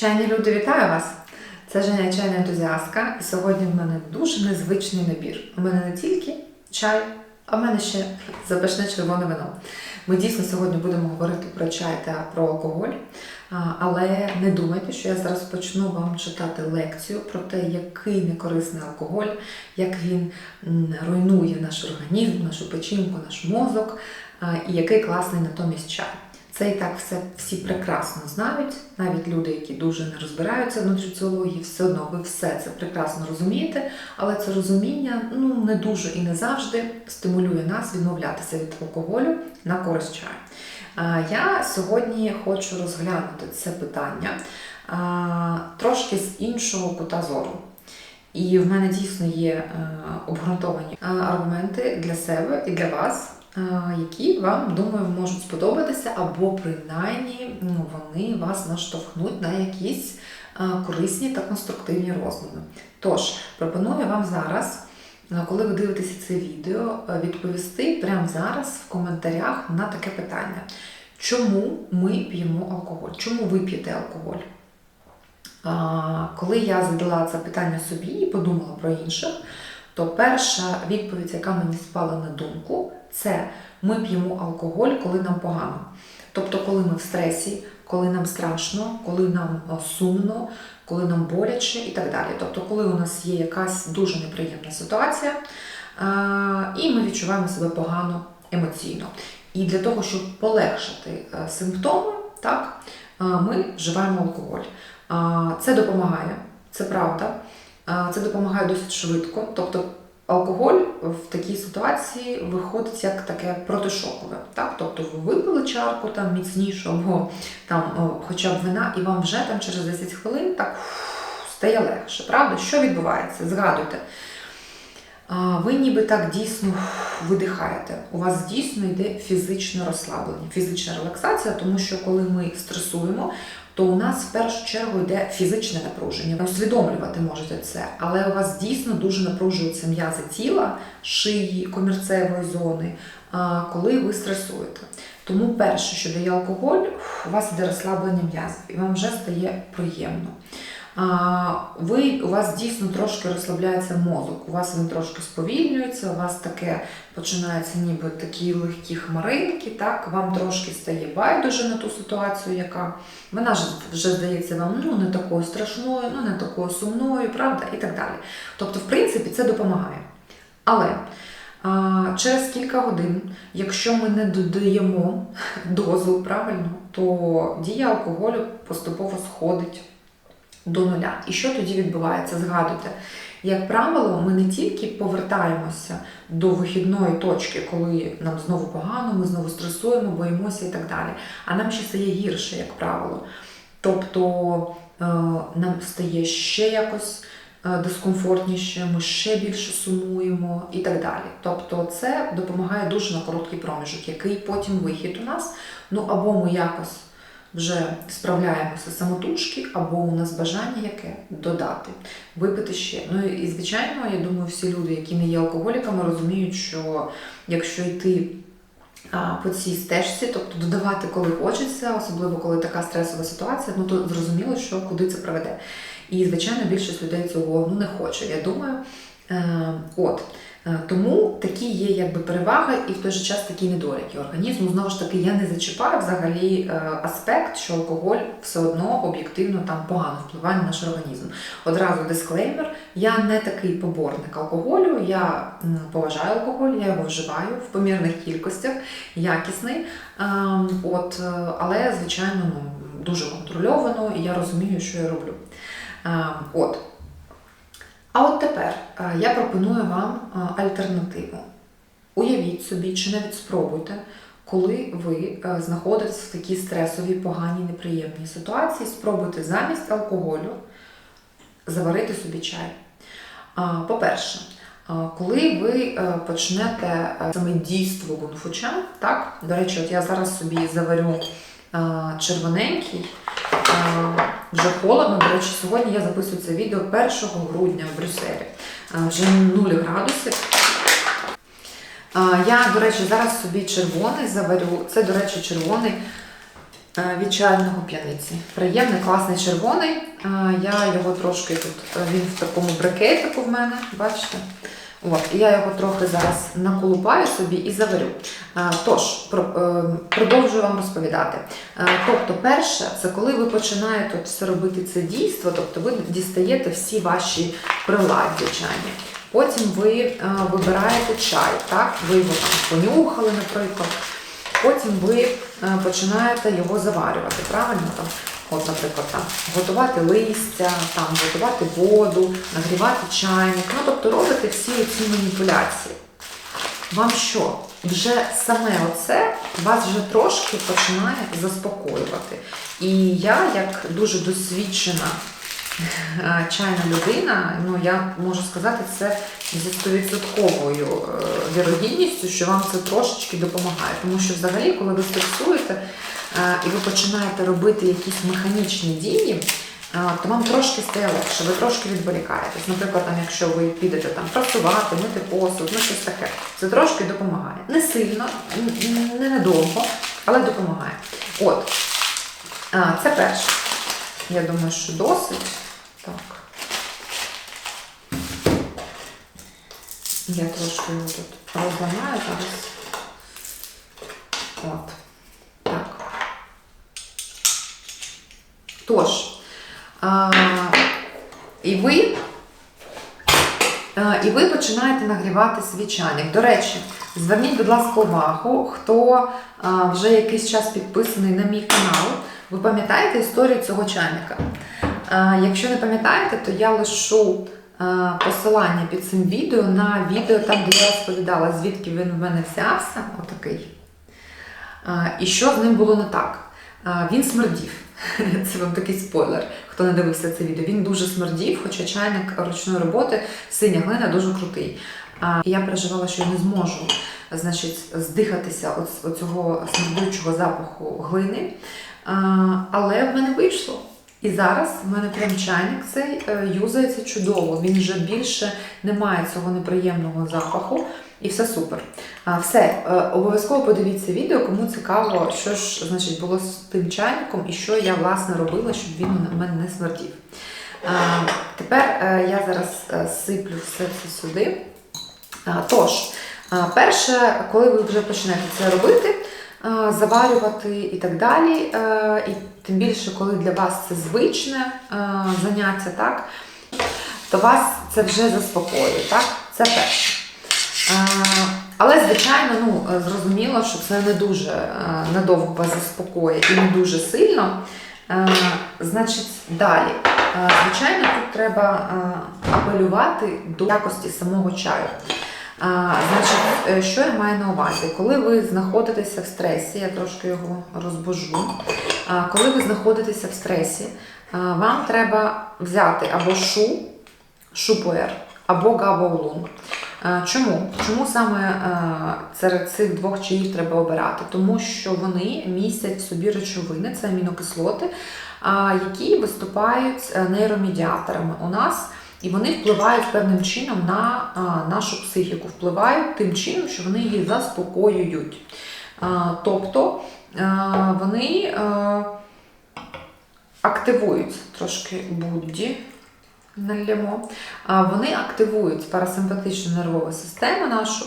Чайні люди, вітаю вас! Це Женя чайна ентузіастка, і сьогодні в мене дуже незвичний набір. У мене не тільки чай, а в мене ще запашне червоне вино. Ми дійсно сьогодні будемо говорити про чай та про алкоголь. Але не думайте, що я зараз почну вам читати лекцію про те, який некорисний алкоголь, як він руйнує наш організм, нашу печінку, наш мозок, і який класний натомість чай. Це і так все всі прекрасно знають, навіть люди, які дуже не розбираються в нутриціології, все одно ви все це прекрасно розумієте, але це розуміння ну не дуже і не завжди стимулює нас відмовлятися від алкоголю на користь чаю. Я сьогодні хочу розглянути це питання трошки з іншого кута зору. І в мене дійсно є е, обґрунтовані е, аргументи для себе і для вас, які вам, думаю, можуть сподобатися, або принаймні ну, вони вас наштовхнуть на якісь корисні та конструктивні роздуми. Тож, пропоную вам зараз, коли ви дивитеся це відео, відповісти прямо зараз в коментарях на таке питання. Чому ми п'ємо алкоголь? Чому ви п'єте алкоголь? Коли я задала це питання собі і подумала про інших, то перша відповідь, яка мені спала на думку, це ми п'ємо алкоголь, коли нам погано. Тобто, коли ми в стресі, коли нам страшно, коли нам сумно, коли нам боляче і так далі. Тобто, коли у нас є якась дуже неприємна ситуація, і ми відчуваємо себе погано емоційно. І для того, щоб полегшити е, симптоми, так, е, ми вживаємо алкоголь. Це допомагає, це правда. Це допомагає досить швидко. Тобто алкоголь в такій ситуації виходить як таке протишокове. Так? Тобто ви випили чарку там міцнішого, там, хоча б вина, і вам вже там через 10 хвилин так стає легше. Правда? Що відбувається? Згадуйте. Ви ніби так дійсно видихаєте. У вас дійсно йде фізичне розслаблення, фізична релаксація, тому що коли ми стресуємо, то у нас в першу чергу йде фізичне напруження. Усвідомлювати можете це, але у вас дійсно дуже напружуються м'язи тіла, шиї, комірцевої зони, коли ви стресуєте. Тому перше, що дає алкоголь, у вас йде розслаблення м'язів, і вам вже стає приємно. Ви, у вас дійсно трошки розслабляється мозок, у вас він трошки сповільнюється, у вас таке починається ніби такі легкі хмаринки, так, вам трошки стає байдуже на ту ситуацію, яка вона ж вже здається вам ну, не такою страшною, ну не такою сумною, правда, і так далі. Тобто, в принципі, це допомагає. Але а, через кілька годин, якщо ми не додаємо дозу правильно, то дія алкоголю поступово сходить до нуля. І що тоді відбувається? Згадуйте, як правило, ми не тільки повертаємося до вихідної точки, коли нам знову погано, ми знову стресуємо, боїмося і так далі. А нам ще стає гірше, як правило. Тобто е, нам стає ще якось е, дискомфортніше, ми ще більше сумуємо і так далі. Тобто, це допомагає дуже на короткий проміжок, який потім вихід у нас. Ну або ми якось вже справляємося самотужки, або у нас бажання яке додати, випити ще. Ну і звичайно, я думаю, всі люди, які не є алкоголіками, розуміють, що якщо йти по цій стежці, тобто додавати, коли хочеться, особливо коли така стресова ситуація, ну то зрозуміло, що куди це приведе. І, звичайно, більшість людей цього ну, не хоче. Я думаю, е, от. Е, Тому такі є якби переваги і в той же час такі недоліки організму. Знову ж таки, я не зачіпаю взагалі е, аспект, що алкоголь все одно об'єктивно там погано впливає на наш організм. Одразу дисклеймер: я не такий поборник алкоголю, я поважаю алкоголь, я його вживаю в помірних кількостях, якісний. Ем, От, е, але, звичайно, ну, дуже контрольовано, і я розумію, що я роблю. Ем, От. А от тепер е, я пропоную вам е, альтернативу. Уявіть собі, чи навіть спробуйте, коли ви е, знаходитесь в такій стресовій, поганій, неприємній ситуації, спробуйте замість алкоголю заварити собі чай. По-перше, коли ви почнете саме дійство гунфуча, так, до речі, от я зараз собі заварю червоненький. Вже холодно. До речі, сьогодні я записую це відео 1 грудня в Брюсселі. Вже 0 градусів. Я, до речі, зараз собі червоний заварю. Це, до речі, червоний від чайного п'яниці. Приємний, класний червоний. Я його трошки тут, він в такому брикетику в мене, бачите? От, я його трохи зараз наколупаю собі і заварю. Тож, е, продовжую вам розповідати. Тобто, перше, це коли ви починаєте все робити це дійство, тобто ви дістаєте всі ваші приладдя чайні. Потім ви е, вибираєте чай, так? ви його там понюхали, наприклад. Потім ви е, починаєте його заварювати, правильно? Там, от, наприклад, там, готувати листя, там, готувати воду, нагрівати чайник. Ну, тобто робити всі ці маніпуляції. Вам що? Вже саме оце вас вже трошки починає заспокоювати. І я, як дуже досвідчена чайна людина, ну я можу сказати це зі стовідсотковою е, вірогідністю, що вам це трошечки допомагає. Тому що взагалі, коли ви стресуєте е, і ви починаєте робити якісь механічні дії, е, то вам трошки стає легше, ви трошки відволікаєтесь. Наприклад, там, якщо ви підете там працювати, мити посуд, ну щось таке, це трошки допомагає. Не сильно, не надовго, але допомагає. От, це перше. Я думаю, що досить. Так. Я трошки його тут розламаю зараз. От. Так. Тож, а, і ви. І ви починаєте нагрівати свій чайник. До речі, зверніть, будь ласка, увагу, хто вже якийсь час підписаний на мій канал, ви пам'ятаєте історію цього чайника? А, Якщо не пам'ятаєте, то я лишу посилання під цим відео на відео, там, де я розповідала, звідки він в мене взявся, отакий. І що з ним було не так? Він смердів. Це вам такий спойлер, хто не дивився це відео. Він дуже смердів, хоча чайник ручної роботи, синя глина дуже крутий. І я переживала, що я не зможу значить, здихатися от, цього смердючого запаху глини. Але в мене вийшло. І зараз в мене прям чайник цей е, юзається чудово. Він вже більше не має цього неприємного запаху, і все супер. Все, е, обов'язково подивіться відео, кому цікаво, що ж значить, було з тим чайником і що я власне робила, щоб він у мене не смердів. Тепер е, я зараз сиплю все це сюди. Тож, перше, коли ви вже почнете це робити, заварювати і так далі, е, і тим більше, коли для вас це звичне заняття, так, то вас це вже заспокоює. Так? Це перше. Але, звичайно, ну, е, зрозуміло, що це не дуже е, надовго вас заспокоїть і не дуже сильно. Е, Значить, далі. Е, Звичайно, тут треба е, апелювати до якості самого чаю. А, значить, е, що я маю на увазі? Коли ви знаходитеся в стресі, я трошки його розбожу. А, коли ви знаходитеся в стресі, а, вам треба взяти або шу, шупуер, або габаулун. Чому? Чому саме е, серед цих двох чаїв треба обирати? Тому що вони містять в собі речовини, це амінокислоти, які виступають е, нейромедіаторами у нас. І вони впливають певним чином на нашу психіку, впливають тим чином, що вони її заспокоюють. Тобто вони активують трошки будді, нальємо, вони активують парасимпатичну нервову систему нашу,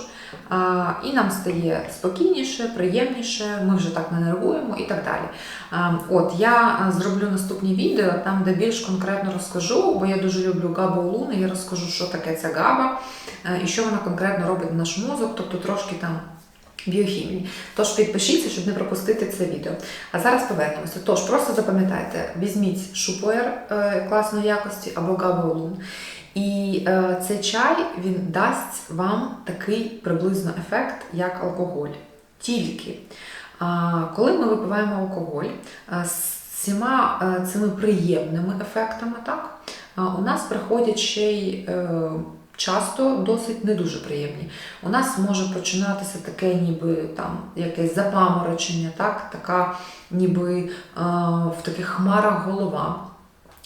і нам стає спокійніше, приємніше, ми вже так не нервуємо і так далі. От я зроблю наступні відео, там де більш конкретно розкажу, бо я дуже люблю габа улуни, я розкажу, що таке ця габа е, і що вона конкретно робить на наш мозок, тобто трошки там. Біохімії. Тож підпишіться, щоб не пропустити це відео. А зараз повернемося. Тож, просто запам'ятайте, візьміть шупоєр е, класної якості або габаулун. І е, цей чай він дасть вам такий приблизно ефект, як алкоголь. Тільки а, коли ми випиваємо алкоголь а, з всіма е, цими приємними ефектами, так, а, у нас приходять ще й е, часто досить не дуже приємні. У нас може починатися таке, ніби там якесь запаморочення, так, така ніби е, в таких хмарах голова.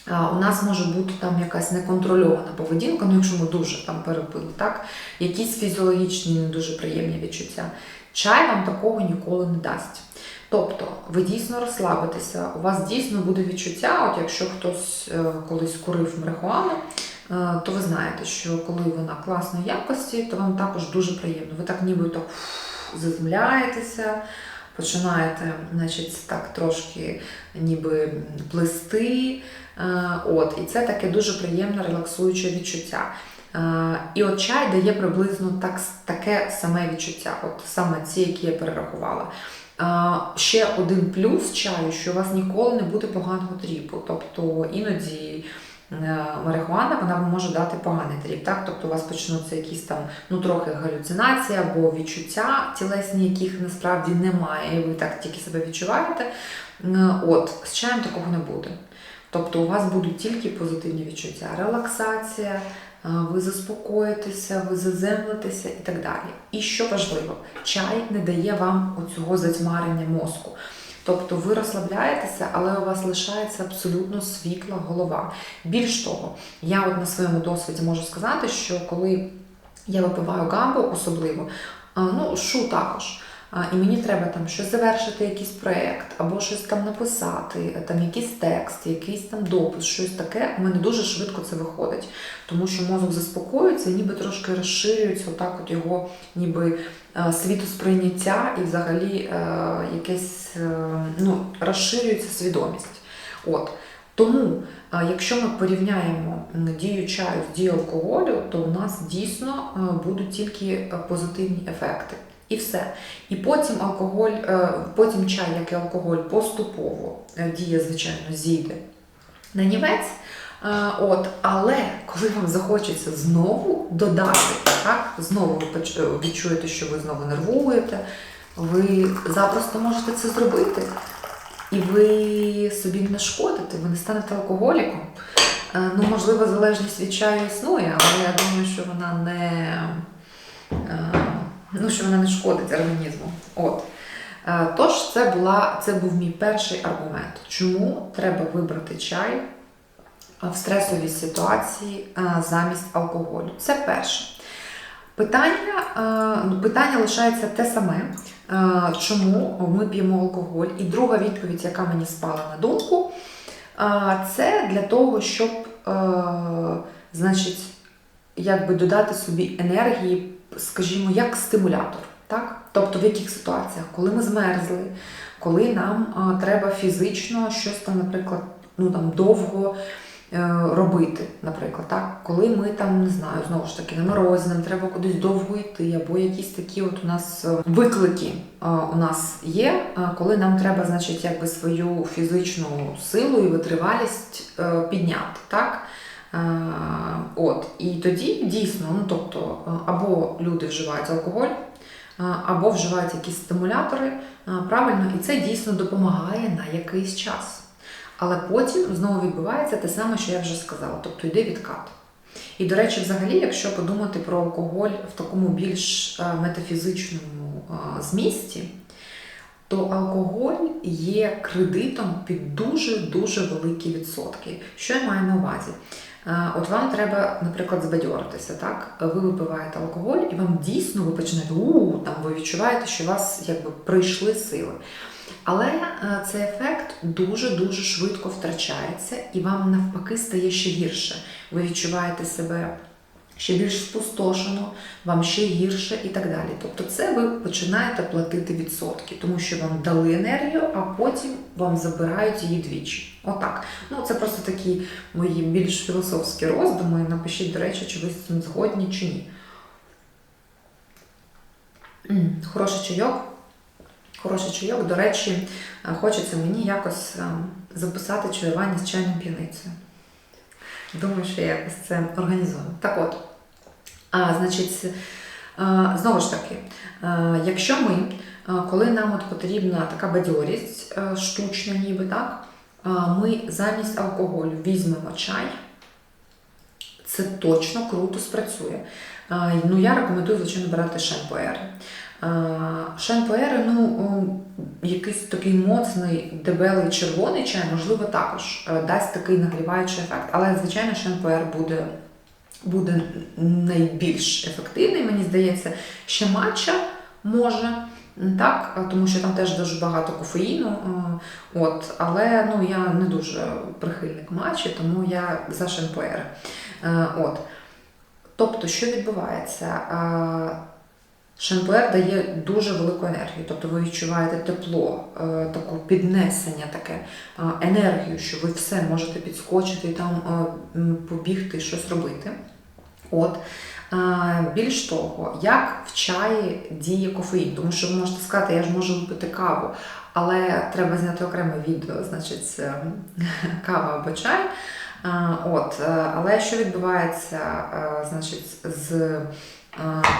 У нас може бути там якась неконтрольована поведінка, ну якщо ми дуже там перепили, так? якісь фізіологічні не дуже приємні відчуття. Чай вам такого ніколи не дасть. Тобто ви дійсно розслабитеся, у вас дійсно буде відчуття, от якщо хтось е, колись курив марихуану, е, то ви знаєте, що коли вона класної якості, то вам також дуже приємно. Ви так ніби так заземляєтеся, починаєте, значить, так трошки ніби плести. Е, От, і це таке дуже приємне релаксуюче відчуття. Е, І от чай дає приблизно так, таке саме відчуття, от саме ці, які я перерахувала. Ще один плюс чаю, що у вас ніколи не буде поганого тріпу. Тобто іноді е, марихуана вона може дати поганий тріп. Так? Тобто у вас почнуться якісь там ну, трохи галюцинації або відчуття тілесні, яких насправді немає, і ви так тільки себе відчуваєте. Е, От, з чаєм такого не буде. Тобто у вас будуть тільки позитивні відчуття, релаксація, ви заспокоїтеся, ви заземлитеся і так далі. І що важливо, чай не дає вам оцього затьмарення мозку. Тобто ви розслабляєтеся, але у вас лишається абсолютно світла голова. Більш того, я от на своєму досвіді можу сказати, що коли я випиваю гамбу особливо, ну шу також. І мені треба там щось завершити, якийсь проєкт, або щось там написати, там якийсь текст, якийсь там допис, щось таке. У мене дуже швидко це виходить, тому що мозок заспокоюється, і ніби трошки розширюється, отак от його ніби е, світосприйняття і взагалі е, якесь е, ну, розширюється свідомість. От. Тому, якщо ми порівняємо дію чаю з дією алкоголю, то у нас дійсно будуть тільки позитивні ефекти. І все. І потім алкоголь, е, потім чай, як і алкоголь, поступово е, дія, звичайно, зійде на нівець. Е, От, але коли вам захочеться знову додати, так, знову ви відчуєте, що ви знову нервуєте, ви запросто можете це зробити. І ви собі не шкодите, ви не станете алкоголіком. Ну, можливо, залежність від чаю існує, але я думаю, що вона не, ну, що вона не шкодить організму. От. Е, Тож, це, була, це був мій перший аргумент, чому треба вибрати чай в стресовій ситуації е, замість алкоголю. Це перше. Питання, е, ну, питання лишається те саме, е, чому ми п'ємо алкоголь. І друга відповідь, яка мені спала на думку, е, це для того, щоб, е, значить, якби додати собі енергії, скажімо, як стимулятор. Так? Тобто в яких ситуаціях, коли ми змерзли, коли нам а, треба фізично щось там, наприклад, ну там довго е, робити, наприклад, так? коли ми там не знаю, знову ж таки на морозі, нам треба кудись довго йти, або якісь такі от у нас е, виклики е, у нас є, е, коли нам треба, значить, якби свою фізичну силу і витривалість е, підняти. Так? Е, От, і тоді дійсно, ну тобто, е, або люди вживають алкоголь, е, або вживають якісь стимулятори, правильно, і це дійсно допомагає на якийсь час. Але потім знову відбувається те саме, що я вже сказала, тобто йде відкат. І, до речі, взагалі, якщо подумати про алкоголь в такому більш метафізичному змісті, то алкоголь є кредитом під дуже-дуже великі відсотки. Що я маю на увазі? От вам треба, наприклад, збадьоритися, так? Ви випиваєте алкоголь, і вам дійсно ви починаєте у там ви відчуваєте, що у вас якби прийшли сили. Але е, цей ефект дуже-дуже швидко втрачається, і вам навпаки стає ще гірше. Ви відчуваєте себе ще більш спустошено, вам ще гірше і так далі. Тобто, це ви починаєте платити відсотки, тому що вам дали енергію, а потім вам забирають її двічі. Отак. Ну, це просто такі мої більш філософські роздуми. Напишіть, до речі, чи ви з цим згодні чи ні. Хороший чайок. Хороший чайок. До речі, хочеться мені якось е, записати чаювання з чайною п'яницею. Думаю, що я якось це організую. Так от, а, значить, знову ж таки, якщо ми, коли нам от потрібна така бадьорість штучна, ніби так, ми замість алкоголю візьмемо чай, це точно круто спрацює. Ну, я рекомендую, звичайно, брати шампуери. Шампуери, ну, якийсь такий моцний, дебелий червоний чай, можливо, також е, дасть такий нагріваючий ефект. Але, звичайно, шампуер буде, буде найбільш ефективний, мені здається, ще матча може так, тому що там теж дуже багато кофеїну. е, От, але ну, я не дуже прихильник матчі, тому я за шампуери. Е, От. Тобто, що відбувається? Шампуер дає дуже велику енергію, тобто ви відчуваєте тепло, е, таку піднесення, таке енергію, що ви все можете підскочити і там е, побігти, щось робити. От. Більш того, як в чаї діє кофеїн, тому що ви можете сказати, я ж можу випити каву, але треба зняти окреме відео, значить, е, кава або чай. От, але що відбувається, значить, з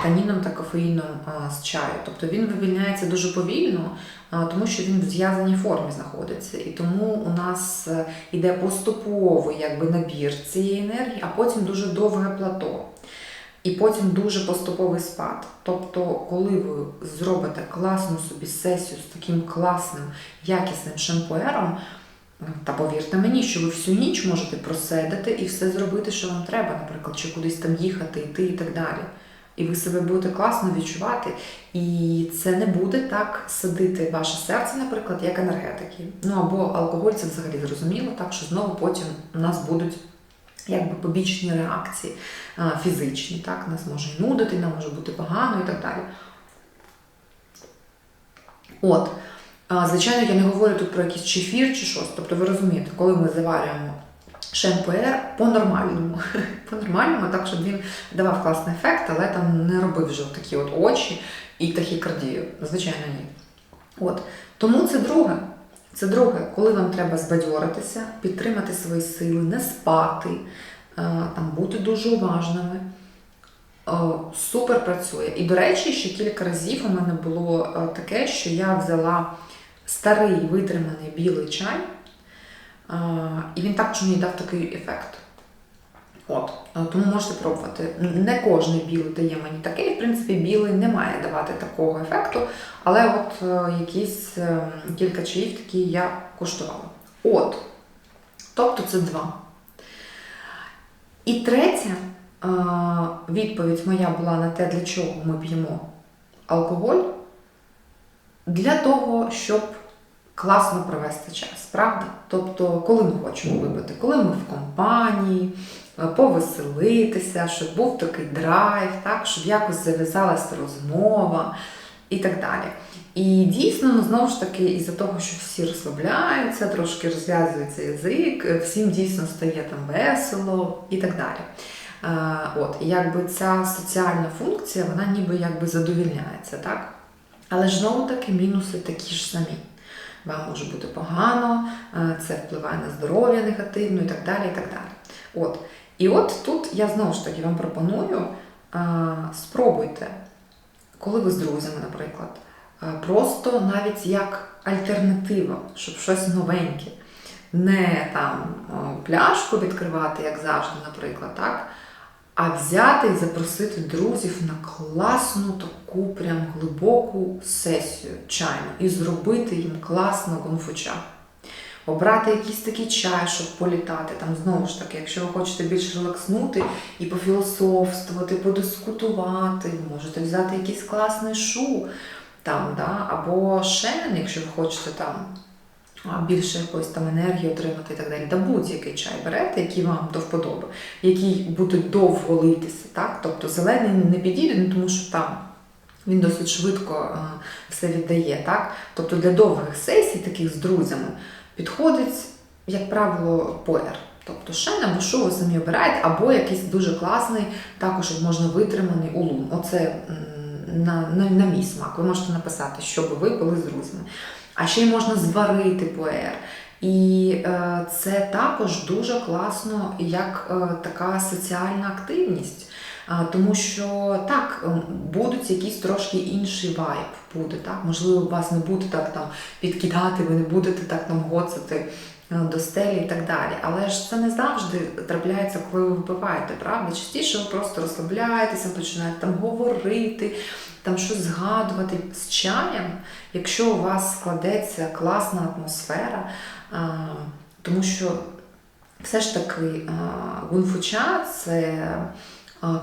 таніном та кофеїном е, з чаю? Тобто він вивільняється дуже повільно, е, тому що він в зв'язаній формі знаходиться. І тому у нас е, іде поступовий якби, набір цієї енергії, а потім дуже довге плато. І потім дуже поступовий спад. Тобто, коли ви зробите класну собі сесію з таким класним, якісним шампуером, та повірте мені, що ви всю ніч можете проседати і все зробити, що вам треба, наприклад, чи кудись там їхати, йти і так далі. І ви себе будете класно відчувати, і це не буде так садити ваше серце, наприклад, як енергетики. Ну або алкоголь, це взагалі зрозуміло, так що знову потім у нас будуть якби побічні реакції фізичні. Так, нас може нудити, нам може бути погано і так далі. От. Звичайно, я не говорю тут про якийсь чефір чи щось. Тобто ви розумієте, коли ми заварюємо шампуер по-нормальному. По-нормальному, так, щоб він давав класний ефект, але там не робив вже такі от очі і тахікардію. Звичайно, ні. От. Тому це друге. Це друге, коли вам треба збадьоритися, підтримати свої сили, не спати, е, там, бути дуже уважними. Е, Супер працює. І, до речі, ще кілька разів у мене було е, таке, що я взяла старий витриманий білий чай, і він також мені дав такий ефект. От, тому можете пробувати. Не кожний білий дає мені такий. В принципі, білий не має давати такого ефекту, але от е, якісь е, кілька чаїв такі я куштувала. От. Тобто це два. І третя відповідь моя була на те, для чого ми п'ємо алкоголь. Для того, щоб класно провести час, правда? Тобто, коли ми хочемо випити, коли ми в компанії, е, повеселитися, щоб був такий драйв, так, щоб якось зав'язалася розмова і так далі. І дійсно, ну, знову ж таки, із-за того, що всі розслабляються, трошки розв'язується язик, е, всім дійсно стає там весело і так далі. Е, От, і якби ця соціальна функція, вона ніби якби задовільняється, так? Але ж знову таки мінуси такі ж самі. Вам може бути погано, е, це впливає на здоров'я негативно і так далі. І так далі. От. І от тут я знову ж таки вам пропоную е, спробуйте, коли ви з друзями, наприклад, е, просто навіть як альтернатива, щоб щось новеньке. Не там пляшку відкривати, як завжди, наприклад, так? А взяти і запросити друзів на класну таку прям глибоку сесію чайну і зробити їм класно гонфуча. Обрати якийсь такий чай, щоб політати. Там знову ж таки, якщо ви хочете більш релакснути і пофілософствувати, подискутувати, можете взяти якийсь класний шу там, да? або шен, якщо ви хочете там більше якоїсь там енергії отримати і так далі. Да будь-який чай берете, який вам до вподоби, який буде довго литися. Так? Тобто зелений не підійде, ну, тому що там він досить швидко все віддає. Так? Тобто для довгих сесій, таких з друзями, підходить, як правило, поер. Тобто шен або що ви самі обираєте, або якийсь дуже класний, також можна витриманий улун. Оце на, на, на мій смак. Ви можете написати, що би ви пили з друзями. А ще й можна зварити пуер. І е, це також дуже класно як е, така соціальна активність. Тому що так, будуть якісь трошки інший вайб буде, так? Можливо, вас не буде так там підкидати, ви не будете так там гоцати е, до стелі і так далі. Але ж це не завжди трапляється, коли ви випиваєте, правда? Частіше ви просто розслабляєтеся, починаєте там говорити, там щось згадувати з чаєм, якщо у вас складеться класна атмосфера, тому що все ж таки гунфуча це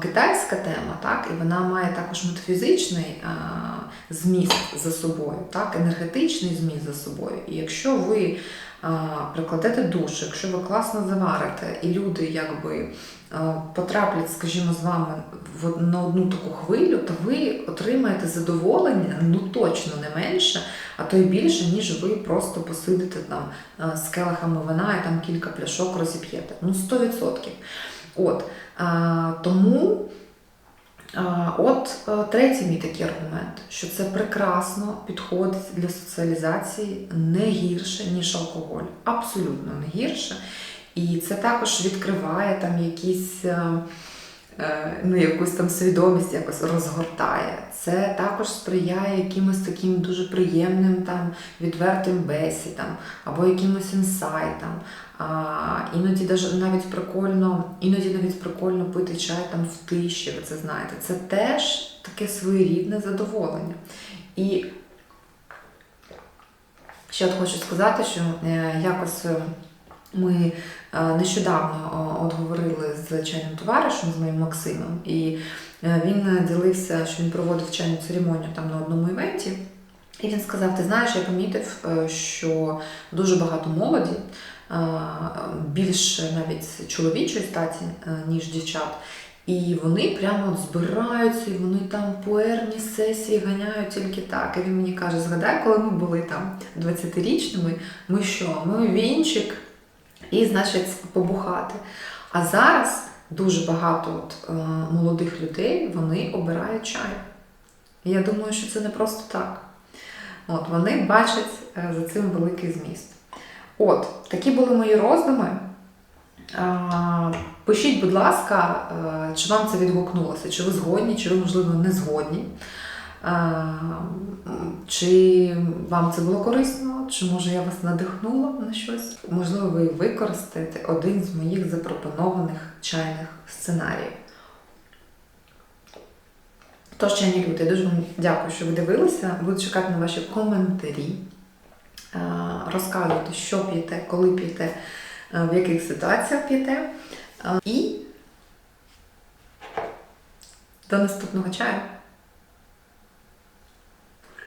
китайська тема, так, і вона має також метафізичний зміст за собою, так, енергетичний зміст за собою. І якщо ви прикладете душу, якщо ви класно заварите, і люди якби потраплять, скажімо, з вами на одну таку хвилю, то ви отримаєте задоволення ну точно не менше, а то й більше, ніж ви просто посидите там з келихами вина і там кілька пляшок розіп'єте. Ну, 100%. От. Тому от третій мій такий аргумент, що це прекрасно підходить для соціалізації не гірше, ніж алкоголь. Абсолютно не гірше. І це також відкриває там якісь. е, е, Ну, якусь там свідомість якось розгортає. Це також сприяє якимось таким дуже приємним там відвертим бесідам або якимось інсайтам. А, іноді навіть прикольно, іноді навіть прикольно пити чай там в тиші, ви це знаєте. Це теж таке своєрідне задоволення. І ще хочу сказати, що е, якось ми е, нещодавно от говорили з чайним товаришем, з моїм Максимом, і е, він ділився, що він проводив чайну церемонію там на одному івенті. І він сказав: Ти знаєш, я помітив, е, що дуже багато молоді, більше навіть чоловічої статі, ніж дівчат. І вони прямо збираються, і вони там пуерні сесії ганяють тільки так. І він мені каже: згадай, коли ми були там 20-річними, ми що? Ми вінчик і, значить, побухати. А зараз дуже багато от, е, молодих людей вони обирають чай. І я думаю, що це не просто так. От, вони бачать е, за цим великий зміст. От, такі були мої роздуми. Пишіть, будь ласка, е, чи вам це відгукнулося, чи ви згодні, чи ви, можливо, не згодні. Чи вам це було корисно, чи може я вас надихнула на щось? Можливо, ви використаєте один з моїх запропонованих чайних сценаріїв. Тож, чайні люди, я дуже вам дякую, що ви дивилися. Буду чекати на ваші коментарі. Розказуйте, що п'єте, коли п'єте, в яких ситуаціях п'єте. І до наступного чаю.